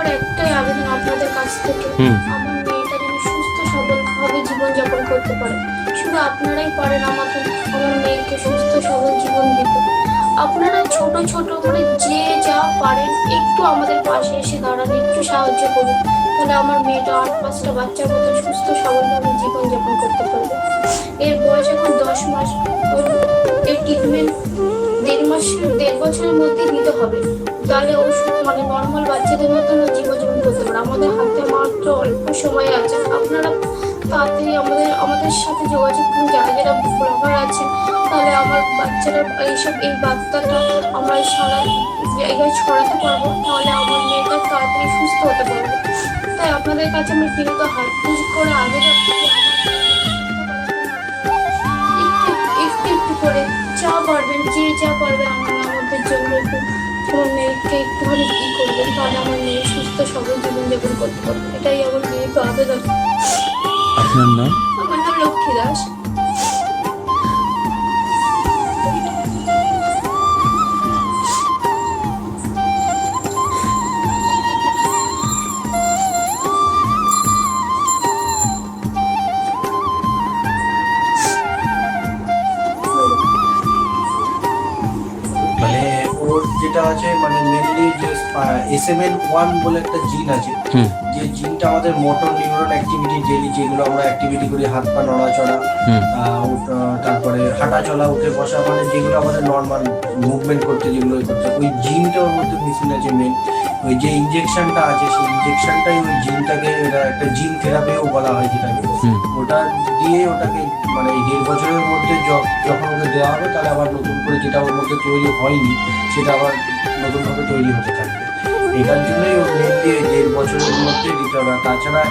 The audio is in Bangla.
আমার একটাই আবেদন আপনাদের কাছ থেকে। আমার মেয়েটা যেন সুস্থ সবলভাবে জীবনযাপন করতে পারে। শুধু আপনারাই পারেন আমাকে আমার মেয়েকে সুস্থ সবল জীবন দিতে। আপনারা ছোট ছোট করে যে যা পারেন একটু আমাদের পাশে এসে দাঁড়ান একটু সাহায্য করুন। তাহলে আমার মেয়েটা আট পাঁচটা বাচ্চার মতো সুস্থ সবলভাবে জীবনযাপন করতে পারবে। এর বয়স এখন দশ মাস। এর ট্রিটমেন্ট দেড় মাস দেড় বছরের মধ্যে নিতে হবে। তাহলে ওষুধ মানে নর্মাল বাচ্চাদের মতন আমাদের হাতে মাত্র অল্প সময় আছে। আপনারা তাড়াতাড়ি আমাদের আমাদের সাথে যোগাযোগ করুন। যারা যারা ব্লগার আছে তাহলে আমার বাচ্চারা, এইসব, এই বার্তাটা আমরা সারা জায়গায় ছড়াতে পারব। তাহলে আমার মেয়েটা তাড়াতাড়ি সুস্থ হতে পারবে। তাই আপনাদের কাছে আমি বিনীত হাত করে আবেদন করি আমার একটু একটু করে যা পারবেন, যে যা পারবে আমার জন্য একটু আমার মেয়েকে একটুখানি ই করবেন? তাহলে আমার মেয়ে সুস্থ সবল জীবনযাপন করতে পারবে। এটাই আমার মেয়ের আবেদন। আপনার নাম? আমার নাম লক্ষ্মী দাস। যেটা আছে মানে মেনলি যে এস এম এন ওয়ান বলে একটা জিন আছে যে জিনটা আমাদের মোটর নিউরন অ্যাক্টিভিটি ডেলি যেগুলো আমরা অ্যাক্টিভিটি করি হাত পা নড়াচড়া তারপরে হাঁটা চলা উঠে বসা মানে যেগুলো আমাদের নর্মাল মুভমেন্ট করতে যেগুলো করতে ওই জিনটা ওর মধ্যে মিসিং আছে মেন ওই যে ইনজেকশনটা আছে সেই ইনজেকশনটাই ওই জিনটাকে একটা জিন থেরাপিও বলা হয় যেটাকে। ওটা দিয়ে ওটাকে মানে দেড় বছরের দেওয়া হবে, তাহলে আবার নতুন করে যেটা ওর মধ্যে তৈরি হয়নি, সেটা আবার নতুনভাবে তৈরি হতে থাকবে। এটার জন্যই ওর মেনলি দেড় বছরের মধ্যে দিতে হবে। তাছাড়া